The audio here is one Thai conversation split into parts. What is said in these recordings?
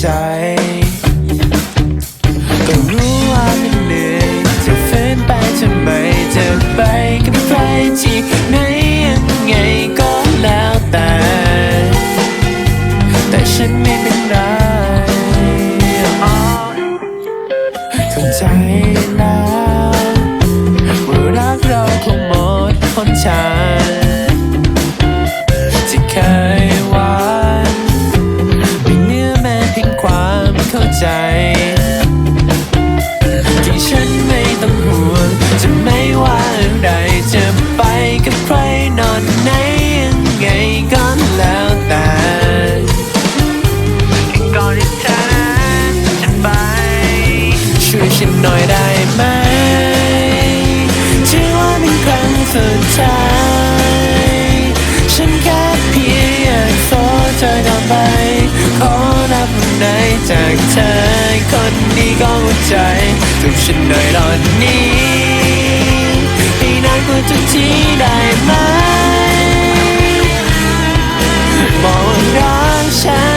ใจ ก็รู้ว่ามันเหนื่อยจะฟื้นไปทำไมจะไปกับใครที่ไหนยังไงก็แล้วแต่ แต่ฉันไม่เป็นไรเข้าใจแล้วว่ารักเราคงหมดคนชา น่อยได้ไหมถือว่าเป็นครั้งสุดท้ายฉันแค่เพียงอยากขอเธอก่อนไป ขอรับวันไหนจากเธอคนดีก็หัวใจถูกฉันหน่อยตอนนี้ให้นานกว่าทุกที่ได้ไหมบอกรักฉัน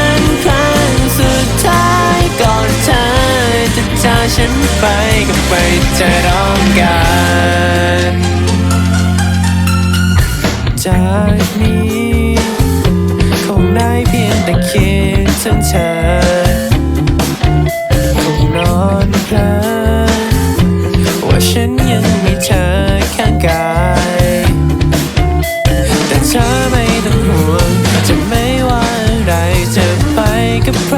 ไปกับไปจะร้องกันจากนี้คงได้เพียงแต่คิดถึงเธอคงนอนเพลอว่าฉันยังมีเธอข้างกายแต่เธอไม่ต้องห่วงจะไม่ว่าอะไรจะไปกับใคร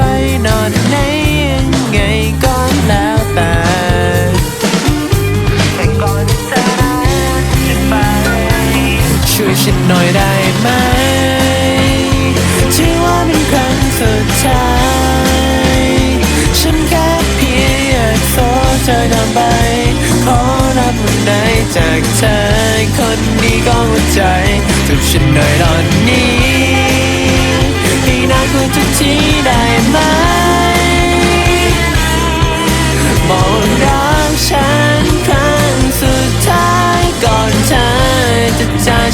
วยฉันหน่อยได้ไหมถือว่าเป็นครั้งสุดท้ายฉันแค่เพียงอยากขอเธอก่อนไป ขอรับวันไหนจากเธอคนดีก็หัวใจถูกฉันหน่อยตอนนี้ให้นานกว่าทุกทีได้ไหมบอกรักฉัน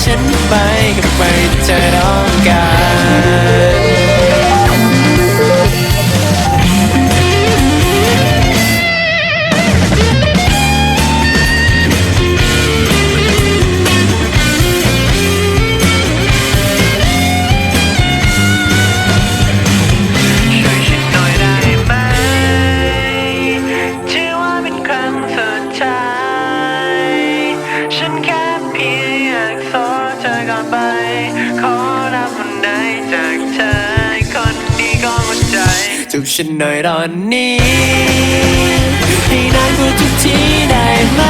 ฉันไปกับไปจะร้องการ กขอเธอก่อนไป ขอรับวันไหนจากเธอ คนดีก็หัวใจจุบฉันหน่อยตอนนี้ให้นานกว่าทุกทีได้ไหม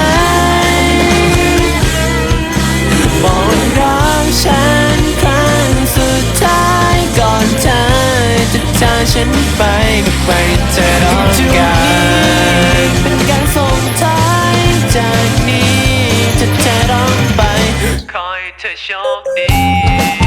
兄弟。